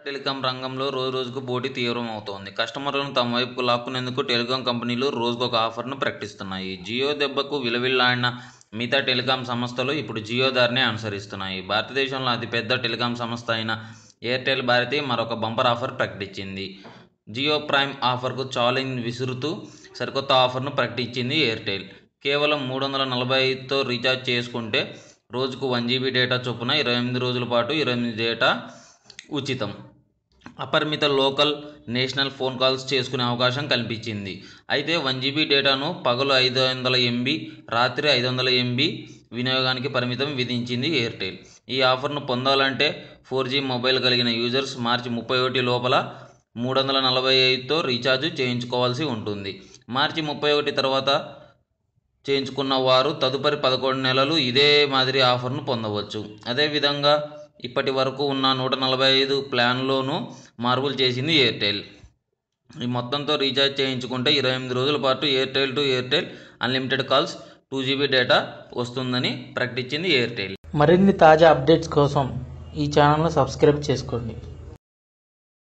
Telecom రంగంలో రోజు రోజుకు పోటీ తీవ్రమవుతోంది. కస్టమర్లను తమ వైపుకు లాక్కునేందుకు టెలికాం కంపెనీలు రోజుకొక ఆఫర్ను ప్రకటిస్తున్నాయి. జియో దెబ్బకు విలవిల్లాడిన మిగతా టెలికాం సంస్థలు ఇప్పుడు జియో దారినే అనుసరిస్తున్నాయి. భారతదేశంలో అతిపెద్ద టెలికాం సంస్థ అయిన ఎయిర్టెల్ భారతి మరొక బంపర్ ఆఫర్ ప్రకటించింది. జియో ప్రైమ్ ఆఫర్కు ఛాలెంజ్ విసురుతూ సరికొత్త ఆఫర్ను ప్రకటించింది ఎయిర్టెల్. కేవలం మూడు వందల నలభై ఐదుతో రీఛార్జ్ చేసుకుంటే రోజుకు వన్ జీబీ డేటా చొప్పున ఇరవై ఎనిమిది రోజుల పాటు ఇరవై ఎనిమిది డేటా ఉచితం. అపరిమిత లోకల్ నేషనల్ ఫోన్ కాల్స్ చేసుకునే అవకాశం కల్పించింది. అయితే వన్ జీబీ డేటాను పగలు ఐదు వందల ఎంబీ రాత్రి ఐదు వందల ఎంబీ వినియోగానికి పరిమితం విధించింది ఎయిర్టెల్. ఈ ఆఫర్ను పొందాలంటే ఫోర్ జీ మొబైల్ కలిగిన యూజర్స్ మార్చి ముప్పై ఒకటి లోపల మూడు వందల నలభై ఐదుతో రీఛార్జ్ చేయించుకోవాల్సి ఉంటుంది. మార్చి ముప్పై ఒకటి తర్వాత చేయించుకున్న వారు తదుపరి పదకొండు నెలలు ఇదే మాదిరి ఆఫర్ను పొందవచ్చు. అదేవిధంగా ఇప్పటి వరకు ఉన్న నూట నలభై ఐదు ప్లాన్లోనూ మార్పులు చేసింది ఎయిర్టెల్. ఈ మొత్తంతో రీఛార్జ్ చేయించుకుంటే ఇరవై ఎనిమిది రోజుల పాటు Airtel to Airtel unlimited calls two GB data వస్తుందని ప్రకటించింది ఎయిర్టెల్. మరిన్ని తాజా అప్డేట్స్ కోసం ఈ ఛానల్ను సబ్స్క్రైబ్ చేసుకోండి.